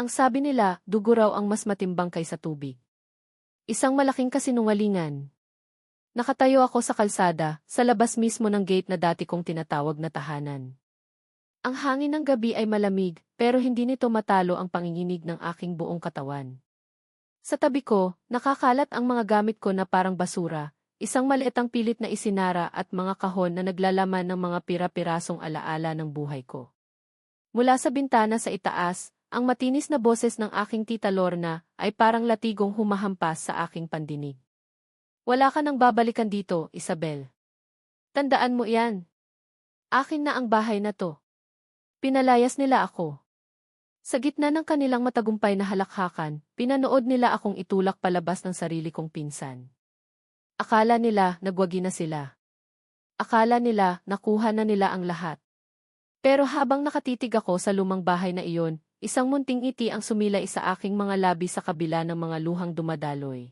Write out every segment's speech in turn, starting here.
Ang sabi nila, dugo raw ang mas matimbang kaysa tubig. Isang malaking kasinungalingan. Nakatayo ako sa kalsada, sa labas mismo ng gate na dati kong tinatawag na tahanan. Ang hangin ng gabi ay malamig, pero hindi nito matalo ang panginginig ng aking buong katawan. Sa tabi ko, nakakalat ang mga gamit ko na parang basura, isang maliitang pilit na isinara at mga kahon na naglalaman ng mga pira-pirasong alaala ng buhay ko. Mula sa bintana sa itaas, ang matinis na boses ng aking tita Lorna ay parang latigong humahampas sa aking pandinig. Wala ka nang babalikan dito, Isabel. Tandaan mo yan. Akin na ang bahay na to. Pinalayas nila ako. Sa gitna ng kanilang matagumpay na halakhakan, pinanood nila akong itulak palabas ng sarili kong pinsan. Akala nila nagwagi na sila. Akala nila nakuha na nila ang lahat. Pero habang nakatitig ako sa lumang bahay na iyon, Isang munting iti ang sumilay sa aking mga labi sa kabila ng mga luhang dumadaloy.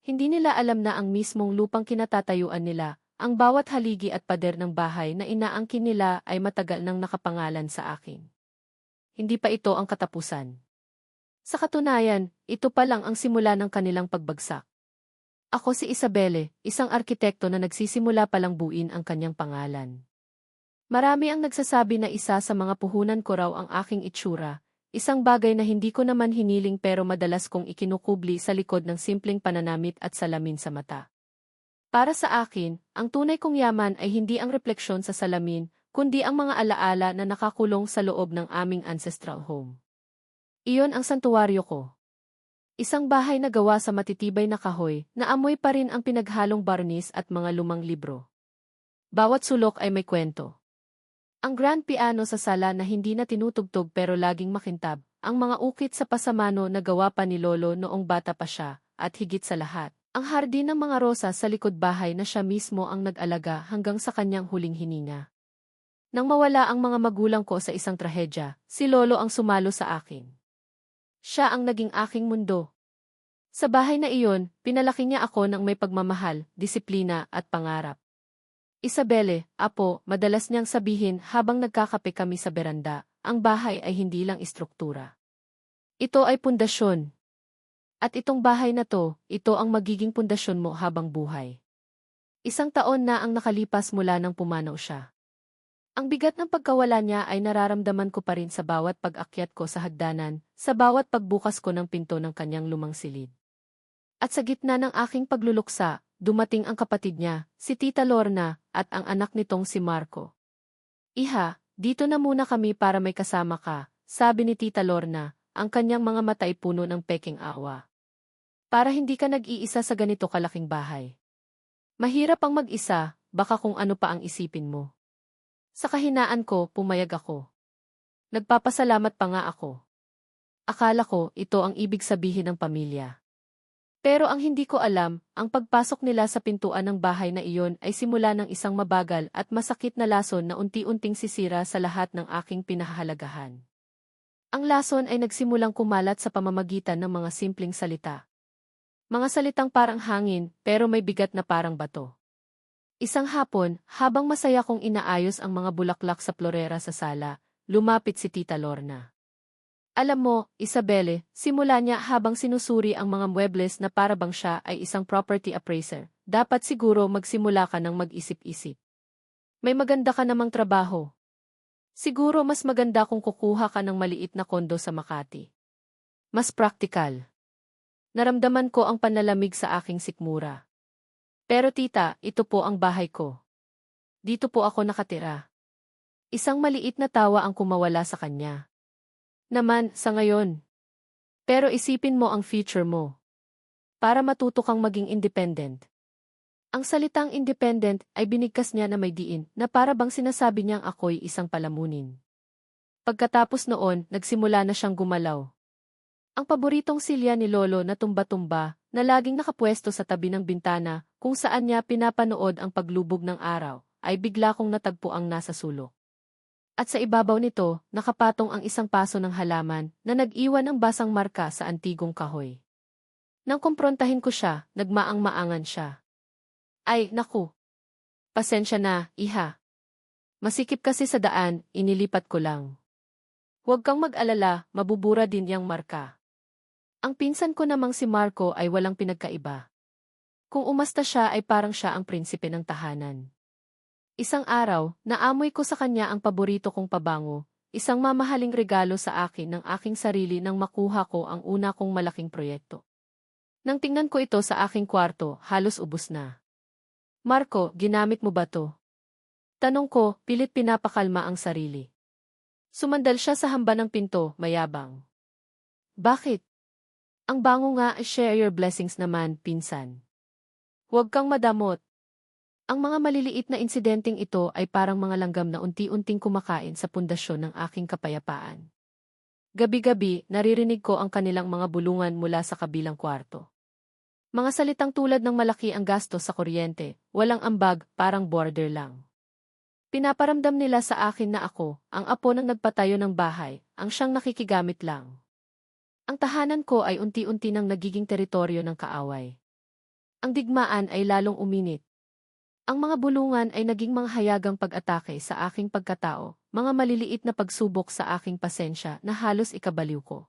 Hindi nila alam na ang mismong lupang kinatatayuan nila, ang bawat haligi at pader ng bahay na inaangkin nila ay matagal nang nakapangalan sa akin. Hindi pa ito ang katapusan. Sa katunayan, ito pa lang ang simula ng kanilang pagbagsak. Ako si Isabelle, isang arkitekto na nagsisimula palang buin ang kanyang pangalan. Marami ang nagsasabi na isa sa mga puhunan ko raw ang aking itsura, isang bagay na hindi ko naman hiniling pero madalas kong ikinukubli sa likod ng simpleng pananamit at salamin sa mata. Para sa akin, ang tunay kong yaman ay hindi ang refleksyon sa salamin, kundi ang mga alaala na nakakulong sa loob ng aming ancestral home. Iyon ang santuwaryo ko. Isang bahay na gawa sa matitibay na kahoy, na amoy pa rin ang pinaghalong barnis at mga lumang libro. Bawat sulok ay may kwento. Ang grand piano sa sala na hindi na tinutugtog pero laging makintab, ang mga ukit sa pasamano na gawa pa ni Lolo noong bata pa siya, at higit sa lahat, ang hardin ng mga rosas sa likod bahay na siya mismo ang nag-alaga hanggang sa kanyang huling hininga. Nang mawala ang mga magulang ko sa isang trahedya, si Lolo ang sumalo sa akin. Siya ang naging aking mundo. Sa bahay na iyon, pinalaki niya ako ng may pagmamahal, disiplina at pangarap. Isabelle, apo, madalas niyang sabihin habang nagkakape kami sa beranda, ang bahay ay hindi lang istruktura. Ito ay pundasyon. At itong bahay na to, ito ang magiging pundasyon mo habang buhay. Isang taon na ang nakalipas mula nang pumanaw siya. Ang bigat ng pagkawala niya ay nararamdaman ko pa rin sa bawat pag-akyat ko sa hagdanan, sa bawat pagbukas ko ng pinto ng kanyang lumang silid. At sa gitna ng aking pagluluksa, dumating ang kapatid niya, si Tita Lorna, at ang anak nitong si Marco. Iha, dito na muna kami para may kasama ka, sabi ni Tita Lorna, ang kanyang mga mata ay puno ng peking awa. Para hindi ka nag-iisa sa ganito kalaking bahay. Mahirap ang mag-isa, baka kung ano pa ang isipin mo. Sa kahinaan ko, pumayag ako. Nagpapasalamat pa nga ako. Akala ko, ito ang ibig sabihin ng pamilya. Pero ang hindi ko alam, ang pagpasok nila sa pintuan ng bahay na iyon ay simula ng isang mabagal at masakit na lason na unti-unting sisira sa lahat ng aking pinahahalagahan. Ang lason ay nagsimulang kumalat sa pamamagitan ng mga simpleng salita. Mga salitang parang hangin, pero may bigat na parang bato. Isang hapon, habang masaya kong inaayos ang mga bulaklak sa florera sa sala, lumapit si Tita Lorna. Alam mo, Isabelle, simula niya habang sinusuri ang mga muebles na para bang siya ay isang property appraiser. Dapat siguro magsimula ka ng mag-isip-isip. May maganda ka namang trabaho. Siguro mas maganda kung kukuha ka ng maliit na kondo sa Makati. Mas praktikal. Naramdaman ko ang panlalamig sa aking sikmura. Pero tita, ito po ang bahay ko. Dito po ako nakatira. Isang maliit na tawa ang kumawala sa kanya naman sa ngayon. Pero isipin mo ang future mo. Para matuto kang maging independent. Ang salitang independent ay binigkas niya na may diin na para bang sinasabi niyang ako'y isang palamunin. Pagkatapos noon, nagsimula na siyang gumalaw. Ang paboritong silya ni Lolo na tumba-tumba, na laging nakapwesto sa tabi ng bintana, kung saan niya pinapanood ang paglubog ng araw, ay bigla kong natagpo ang nasa sulok. At sa ibabaw nito, nakapatong ang isang paso ng halaman na nag-iwan ng basang marka sa antigong kahoy. Nang kumprontahin ko siya, nagmaang-maangan siya. Ay, naku. Pasensya na, iha. Masikip kasi sa daan, inilipat ko lang. Huwag kang mag-alala, mabubura din yang marka. Ang pinsan ko namang si Marco ay walang pinagkaiba. Kung umasta siya ay parang siya ang prinsipe ng tahanan. Isang araw, naamoy ko sa kanya ang paborito kong pabango, isang mamahaling regalo sa akin ng aking sarili nang makuha ko ang una kong malaking proyekto. Nang tingnan ko ito sa aking kwarto, halos ubos na. Marco, ginamit mo ba to? Tanong ko, pilit pinapakalma ang sarili. Sumandal siya sa hamba ng pinto, mayabang. Bakit? Ang bango nga, share your blessings naman, pinsan. Huwag kang madamot. Ang mga maliliit na insidenteng ito ay parang mga langgam na unti-unting kumakain sa pundasyon ng aking kapayapaan. Gabi-gabi, naririnig ko ang kanilang mga bulungan mula sa kabilang kwarto. Mga salitang tulad ng malaki ang gasto sa kuryente, walang ambag, parang border lang. Pinaparamdam nila sa akin na ako, ang apo ng nagpatayo ng bahay, ang siyang nakikigamit lang. Ang tahanan ko ay unti-unti nang nagiging teritoryo ng kaaway. Ang digmaan ay lalong uminit. Ang mga bulungan ay naging mga hayagang pag-atake sa aking pagkatao, mga maliliit na pagsubok sa aking pasensya na halos ikabaliw ko.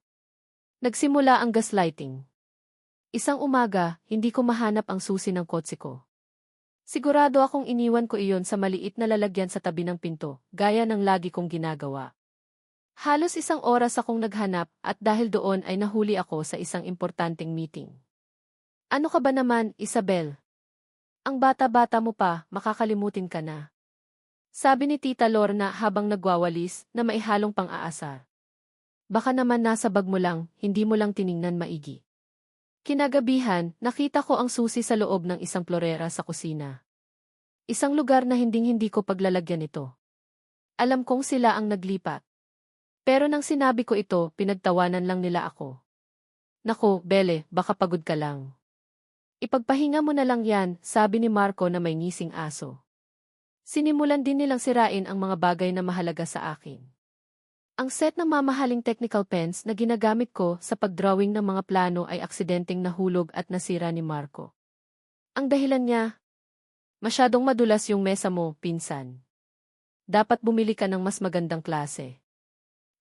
Nagsimula ang gaslighting. Isang umaga, hindi ko mahanap ang susi ng kotse ko. Sigurado akong iniwan ko iyon sa maliit na lalagyan sa tabi ng pinto, gaya ng lagi kong ginagawa. Halos isang oras akong naghanap at dahil doon ay nahuli ako sa isang importanteng meeting. Ano ka ba naman, Isabel? Ang bata-bata mo pa, makakalimutin ka na. Sabi ni Tita Lorna habang nagwawalis na maihalong pang-aasar. Baka naman nasa bag mo lang, hindi mo lang tiningnan maigi. Kinagabihan, nakita ko ang susi sa loob ng isang florera sa kusina. Isang lugar na hinding-hindi ko paglalagyan ito. Alam kong sila ang naglipat. Pero nang sinabi ko ito, pinagtawanan lang nila ako. Nako, Bele, baka pagod ka lang. Ipagpahinga mo na lang yan, sabi ni Marco na may ngising aso. Sinimulan din nilang sirain ang mga bagay na mahalaga sa akin. Ang set ng mamahaling technical pens na ginagamit ko sa pagdrawing ng mga plano ay aksidenteng nahulog at nasira ni Marco. Ang dahilan niya, masyadong madulas yung mesa mo, pinsan. Dapat bumili ka ng mas magandang klase.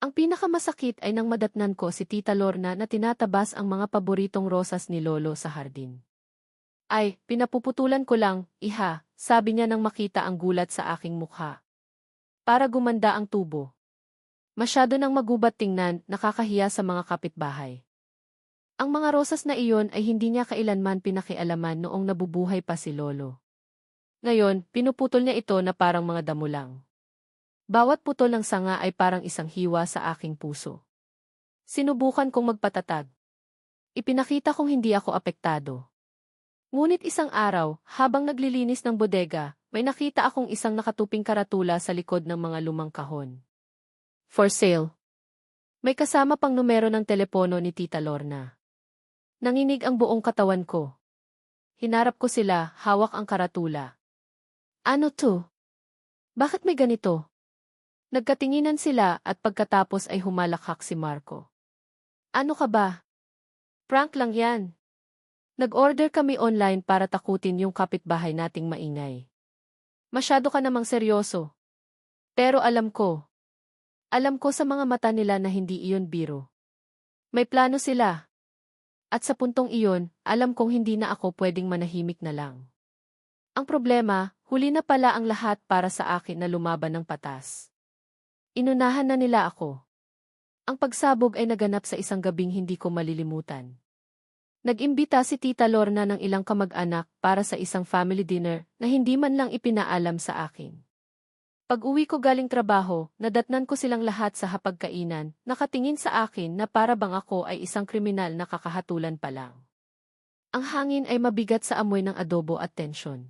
Ang pinakamasakit ay nang madatnan ko si Tita Lorna na tinatabas ang mga paboritong rosas ni Lolo sa hardin. Ay, pinapuputulan ko lang, iha, sabi niya nang makita ang gulat sa aking mukha. Para gumanda ang tubo. Masyado nang magubat tingnan, nakakahiya sa mga kapitbahay. Ang mga rosas na iyon ay hindi niya kailanman pinakialaman noong nabubuhay pa si Lolo. Ngayon, pinuputol niya ito na parang mga damo lang. Bawat putol ng sanga ay parang isang hiwa sa aking puso. Sinubukan kong magpatatag. Ipinakita kong hindi ako apektado. Ngunit isang araw, habang naglilinis ng bodega, may nakita akong isang nakatuping karatula sa likod ng mga lumang kahon. For sale. May kasama pang numero ng telepono ni Tita Lorna. Nanginig ang buong katawan ko. Hinarap ko sila, hawak ang karatula. Ano to? Bakit may ganito? Nagkatinginan sila at pagkatapos ay humalakhak si Marco. Ano ka ba? Prank lang yan. Nag-order kami online para takutin yung kapitbahay nating maingay. Masyado ka namang seryoso. Pero alam ko, alam ko sa mga mata nila na hindi iyon biro. May plano sila. At sa puntong iyon, alam kong hindi na ako pwedeng manahimik na lang. Ang problema, huli na pala ang lahat para sa akin na lumaban ng patas. Inunahan na nila ako. Ang pagsabog ay naganap sa isang gabing hindi ko malilimutan. Nag-imbita si Tita Lorna ng ilang kamag-anak para sa isang family dinner na hindi man lang ipinaalam sa akin. Pag-uwi ko galing trabaho, nadatnan ko silang lahat sa hapagkainan, nakatingin sa akin na para bang ako ay isang kriminal na kakahatulan pa lang. Ang hangin ay mabigat sa amoy ng adobo at tensyon.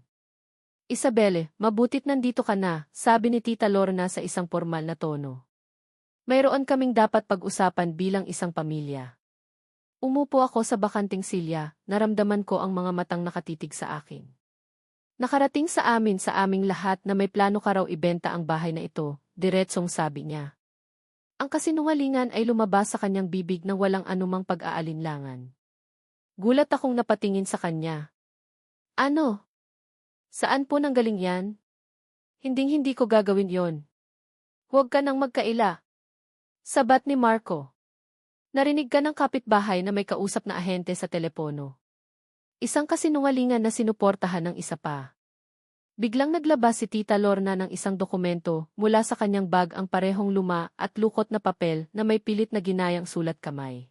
Isabelle, mabutit nandito ka na, sabi ni Tita Lorna sa isang formal na tono. Mayroon kaming dapat pag-usapan bilang isang pamilya. Umupo ako sa bakanting silya, naramdaman ko ang mga matang nakatitig sa akin. Nakarating sa amin sa aming lahat na may plano ka raw ibenta ang bahay na ito, diretsong sabi niya. Ang kasinungalingan ay lumabas sa kanyang bibig na walang anumang pag-aalinlangan. Gulat akong napatingin sa kanya. Ano? Saan po nanggaling yan? Hinding-hindi ko gagawin yon. Huwag ka nang magkaila. Sabat ni Marco. Narinig ka ng kapitbahay na may kausap na ahente sa telepono. Isang kasinungalingan na sinuportahan ng isa pa. Biglang naglabas si Tita Lorna ng isang dokumento mula sa kanyang bag ang parehong luma at lukot na papel na may pilit na ginayang sulat kamay.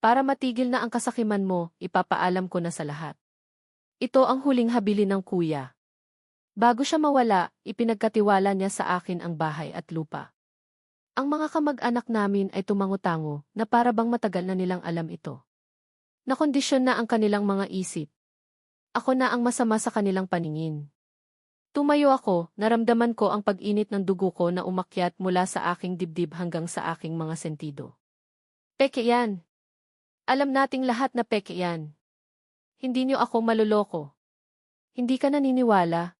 Para matigil na ang kasakiman mo, ipapaalam ko na sa lahat. Ito ang huling habili ng kuya. Bago siya mawala, ipinagkatiwala niya sa akin ang bahay at lupa. Ang mga kamag-anak namin ay tumangutango na para bang matagal na nilang alam ito. Nakondisyon na ang kanilang mga isip. Ako na ang masama sa kanilang paningin. Tumayo ako, naramdaman ko ang pag-init ng dugo ko na umakyat mula sa aking dibdib hanggang sa aking mga sentido. Peke yan. Alam nating lahat na peke yan. Hindi niyo ako maluloko. Hindi ka naniniwala.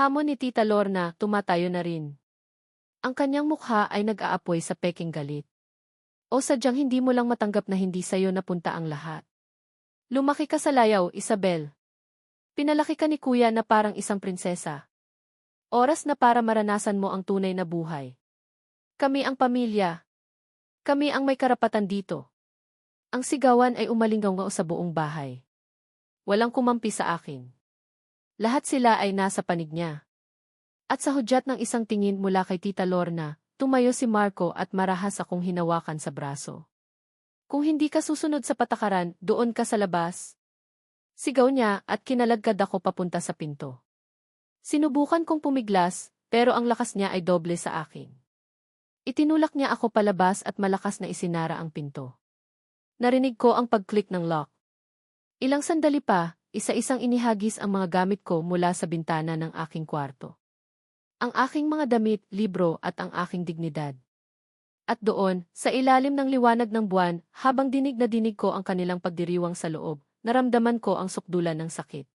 Hamon ni Tita Lorna, tumatayo na rin. Ang kanyang mukha ay nag-aapoy sa peking galit. O sadyang hindi mo lang matanggap na hindi sa'yo napunta ang lahat. Lumaki ka sa layaw, Isabel. Pinalaki ka ni kuya na parang isang prinsesa. Oras na para maranasan mo ang tunay na buhay. Kami ang pamilya. Kami ang may karapatan dito. Ang sigawan ay umalingaw sa buong bahay. Walang kumampi sa akin. Lahat sila ay nasa panig niya. At sa hudyat ng isang tingin mula kay Tita Lorna, tumayo si Marco at marahas akong hinawakan sa braso. Kung hindi ka susunod sa patakaran, doon ka sa labas, Sigaw niya at kinalagkad ako papunta sa pinto. Sinubukan kong pumiglas, pero ang lakas niya ay doble sa akin. Itinulak niya ako palabas at malakas na isinara ang pinto. Narinig ko ang pag-click ng lock. Ilang sandali pa, isa-isang inihagis ang mga gamit ko mula sa bintana ng aking kwarto. Ang aking mga damit, libro at ang aking dignidad. At doon, sa ilalim ng liwanag ng buwan, habang dinig na dinig ko ang kanilang pagdiriwang sa loob, naramdaman ko ang sukdulan ng sakit.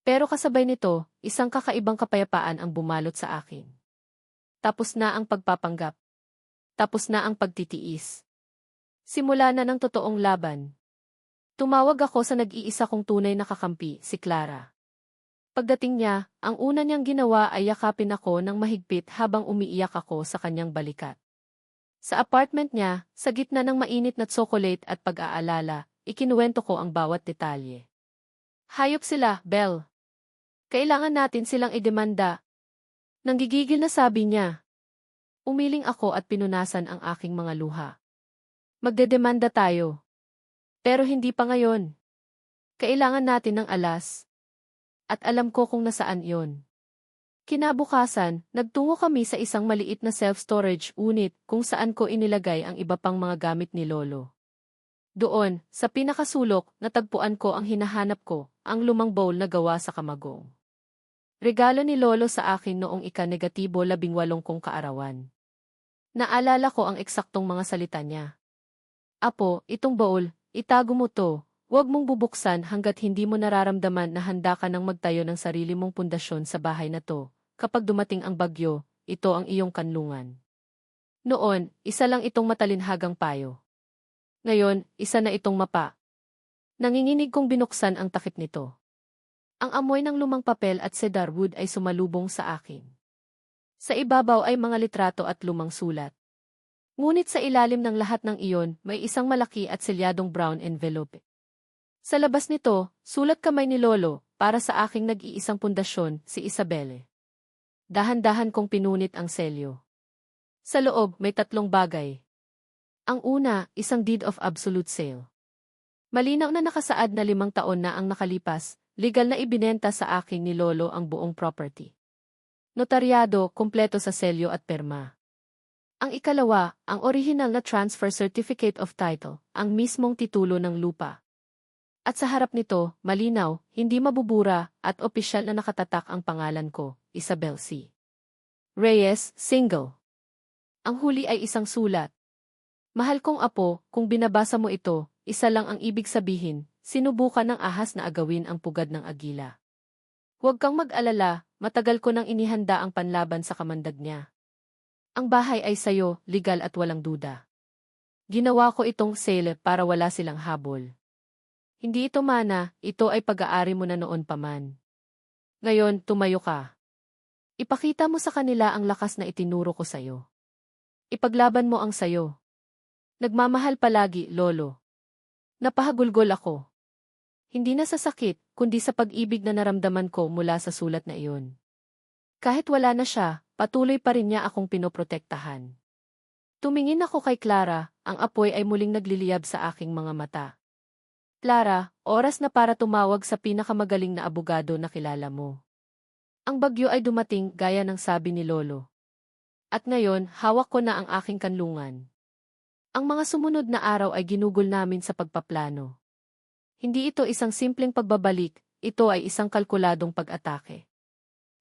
Pero kasabay nito, isang kakaibang kapayapaan ang bumalot sa akin. Tapos na ang pagpapanggap. Tapos na ang pagtitiis. Simula na ng totoong laban. Tumawag ako sa nag-iisa kong tunay na kakampi, si Clara. Pagdating niya, ang una niyang ginawa ay yakapin ako ng mahigpit habang umiiyak ako sa kanyang balikat. Sa apartment niya, sa gitna ng mainit na tsokolate at pag-aalala, ikinuwento ko ang bawat detalye. Hayop sila, Belle. Kailangan natin silang idemanda. Nanggigigil na sabi niya. Umiling ako at pinunasan ang aking mga luha. Magdedemanda tayo. Pero hindi pa ngayon. Kailangan natin ng alas. At alam ko kung nasaan yon. Kinabukasan, nagtungo kami sa isang maliit na self-storage unit kung saan ko inilagay ang iba pang mga gamit ni Lolo. Doon, sa pinakasulok, natagpuan ko ang hinahanap ko, ang lumang bowl na gawa sa kamagong. Regalo ni Lolo sa akin noong ika-negatibo labing walong kong kaarawan. Naalala ko ang eksaktong mga salita niya. Apo, itong bowl, itago mo to, huwag mong bubuksan hanggat hindi mo nararamdaman na handa ka nang magtayo ng sarili mong pundasyon sa bahay na to. Kapag dumating ang bagyo, ito ang iyong kanlungan. Noon, isa lang itong matalinhagang payo. Ngayon, isa na itong mapa. Nanginginig kong binuksan ang takip nito. Ang amoy ng lumang papel at cedar wood ay sumalubong sa akin. Sa ibabaw ay mga litrato at lumang sulat. Ngunit sa ilalim ng lahat ng iyon, may isang malaki at selyadong brown envelope. Sa labas nito, sulat kamay ni Lolo, para sa aking nag-iisang pundasyon, si Isabelle. Dahan-dahan kong pinunit ang selyo. Sa loob, may tatlong bagay, ang una, isang deed of absolute sale. Malinaw na nakasaad na limang taon na ang nakalipas, legal na ibinenta sa akin ni Lolo ang buong property. Notaryado, kumpleto sa selyo at perma. Ang ikalawa, ang original na transfer certificate of title, ang mismong titulo ng lupa. At sa harap nito, malinaw, hindi mabubura, at opisyal na nakatatak ang pangalan ko, Isabel C. Reyes, single. Ang huli ay isang sulat, Mahal kong apo, kung binabasa mo ito, isa lang ang ibig sabihin, sinubukan ng ahas na agawin ang pugad ng agila. Huwag kang mag-alala, matagal ko nang inihanda ang panlaban sa kamandag niya. Ang bahay ay sayo, legal at walang duda. Ginawa ko itong sale para wala silang habol. Hindi ito mana, ito ay pag-aari mo na noon pa man. Ngayon, tumayo ka. Ipakita mo sa kanila ang lakas na itinuro ko sa'yo. Ipaglaban mo ang sayo. Nagmamahal palagi, lolo. Napahagulgol ako. Hindi na sa sakit, kundi sa pag-ibig na naramdaman ko mula sa sulat na iyon. Kahit wala na siya, patuloy pa rin niya akong pinoprotektahan. Tumingin ako kay Clara, ang apoy ay muling nagliliyab sa aking mga mata. Clara, oras na para tumawag sa pinakamagaling na abogado na kilala mo. Ang bagyo ay dumating gaya ng sabi ni Lolo. At ngayon, hawak ko na ang aking kanlungan. Ang mga sumunod na araw ay ginugol namin sa pagpaplano. Hindi ito isang simpleng pagbabalik, ito ay isang kalkuladong pag-atake.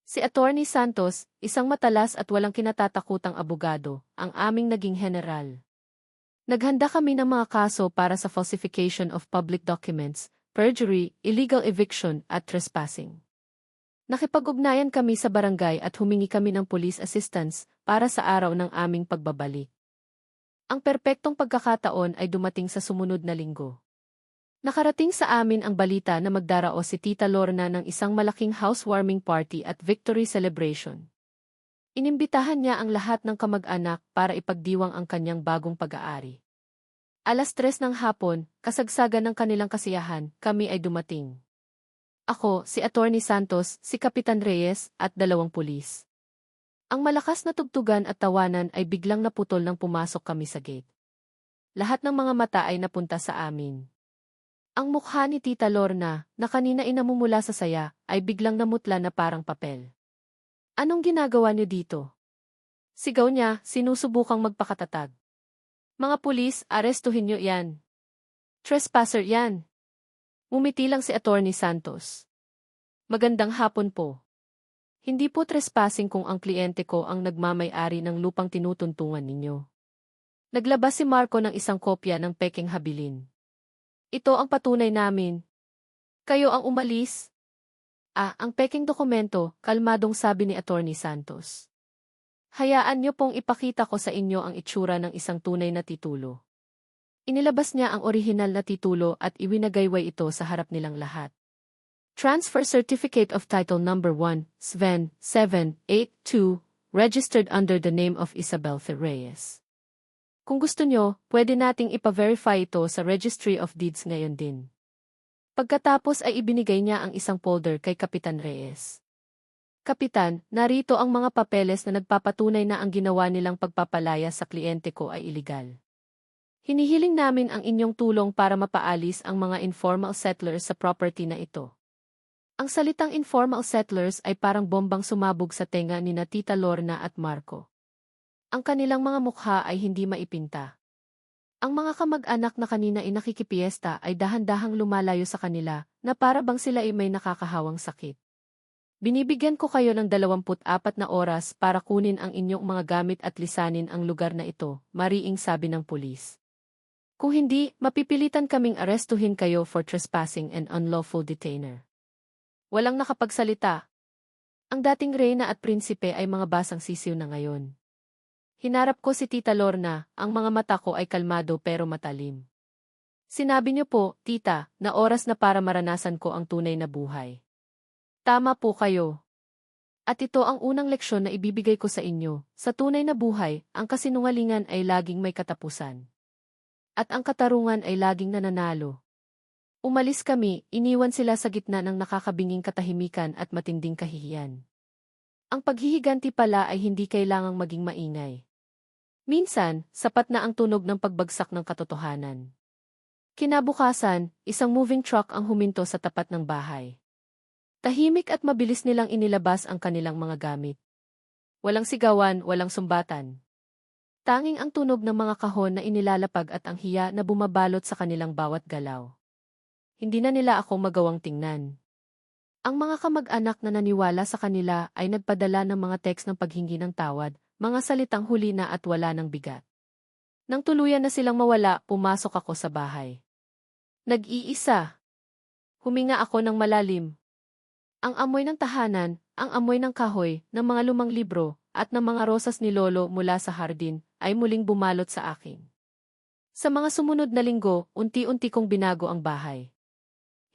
Si Attorney Santos, isang matalas at walang kinatatakutang abogado, ang aming naging general. Naghanda kami ng mga kaso para sa falsification of public documents, perjury, illegal eviction, at trespassing. Nakipag-ugnayan kami sa barangay at humingi kami ng police assistance para sa araw ng aming pagbabalik. Ang perpektong pagkakataon ay dumating sa sumunod na linggo. Nakarating sa amin ang balita na magdarao si Tita Lorna ng isang malaking housewarming party at victory celebration. Inimbitahan niya ang lahat ng kamag-anak para ipagdiwang ang kanyang bagong pag-aari. Alas tres ng hapon, kasagsagan ng kanilang kasiyahan, kami ay dumating. Ako, si Attorney Santos, si Kapitan Reyes, at dalawang pulis. Ang malakas na tugtugan at tawanan ay biglang naputol nang pumasok kami sa gate. Lahat ng mga mata ay napunta sa amin. Ang mukha ni Tita Lorna, na kanina inamumula sa saya, ay biglang namutla na parang papel. Anong ginagawa niyo dito? Sigaw niya, sinusubukang magpakatatag. Mga pulis, arestuhin niyo yan. Trespasser yan. Umiti lang si Attorney Santos. Magandang hapon po. Hindi po trespassing kung ang kliyente ko ang nagmamay-ari ng lupang tinutuntungan ninyo. Naglabas si Marco ng isang kopya ng peking habilin. Ito ang patunay namin. Kayo ang umalis? Ah, ang peking dokumento, kalmadong sabi ni Attorney Santos. Hayaan niyo pong ipakita ko sa inyo ang itsura ng isang tunay na titulo. Inilabas niya ang orihinal na titulo at iwinagayway ito sa harap nilang lahat. Transfer Certificate of Title Number 1, Sven 782, registered under the name of Isabel Ferreyes. Kung gusto nyo, pwede nating ipa-verify ito sa Registry of Deeds ngayon din. Pagkatapos ay ibinigay niya ang isang folder kay Kapitan Reyes. Kapitan, narito ang mga papeles na nagpapatunay na ang ginawa nilang pagpapalaya sa kliyente ko ay iligal. Hinihiling namin ang inyong tulong para mapaalis ang mga informal settlers sa property na ito. Ang salitang informal settlers ay parang bombang sumabog sa tenga ni na Tita Lorna at Marco. Ang kanilang mga mukha ay hindi maipinta. Ang mga kamag-anak na kanina ay nakikipiesta ay dahan-dahang lumalayo sa kanila na para bang sila ay may nakakahawang sakit. Binibigyan ko kayo ng 24 na oras para kunin ang inyong mga gamit at lisanin ang lugar na ito, mariing sabi ng pulis. Kung hindi, mapipilitan kaming arestuhin kayo for trespassing and unlawful detainer. Walang nakapagsalita. Ang dating reyna at prinsipe ay mga basang sisiw na ngayon. Hinarap ko si Tita Lorna, ang mga mata ko ay kalmado pero matalim. Sinabi niyo po, Tita, na oras na para maranasan ko ang tunay na buhay. Tama po kayo. At ito ang unang leksyon na ibibigay ko sa inyo, sa tunay na buhay, ang kasinungalingan ay laging may katapusan. At ang katarungan ay laging nananalo. Umalis kami, iniwan sila sa gitna ng nakakabinging katahimikan at matinding kahihiyan. Ang paghihiganti pala ay hindi kailangang maging maingay. Minsan, sapat na ang tunog ng pagbagsak ng katotohanan. Kinabukasan, isang moving truck ang huminto sa tapat ng bahay. Tahimik at mabilis nilang inilabas ang kanilang mga gamit. Walang sigawan, walang sumbatan. Tanging ang tunog ng mga kahon na inilalapag at ang hiya na bumabalot sa kanilang bawat galaw. Hindi na nila ako magawang tingnan. Ang mga kamag-anak na naniwala sa kanila ay nagpadala ng mga text ng paghingi ng tawad, mga salitang huli na at wala ng bigat. Nang tuluyan na silang mawala, pumasok ako sa bahay. Nag-iisa. Huminga ako ng malalim. Ang amoy ng tahanan, ang amoy ng kahoy, ng mga lumang libro, at ng mga rosas ni Lolo mula sa hardin, ay muling bumalot sa akin. Sa mga sumunod na linggo, unti-unti kong binago ang bahay.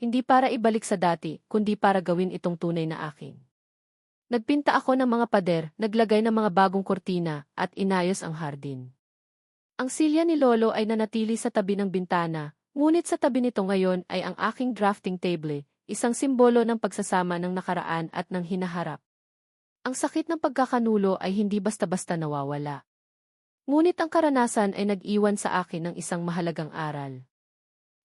Hindi para ibalik sa dati, kundi para gawin itong tunay na akin. Nagpinta ako ng mga pader, naglagay ng mga bagong kortina, at inayos ang hardin. Ang silya ni Lolo ay nanatili sa tabi ng bintana, ngunit sa tabi nito ngayon ay ang aking drafting table, isang simbolo ng pagsasama ng nakaraan at ng hinaharap. Ang sakit ng pagkakanulo ay hindi basta-basta nawawala. Ngunit ang karanasan ay nag-iwan sa akin ng isang mahalagang aral.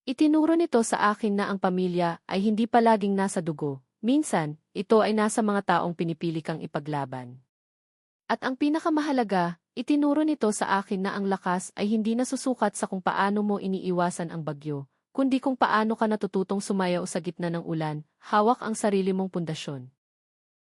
Itinuro nito sa akin na ang pamilya ay hindi palaging nasa dugo, minsan, ito ay nasa mga taong pinipili kang ipaglaban. At ang pinakamahalaga, itinuro nito sa akin na ang lakas ay hindi nasusukat sa kung paano mo iniiwasan ang bagyo, kundi kung paano ka natututong sumayaw sa gitna ng ulan, hawak ang sarili mong pundasyon.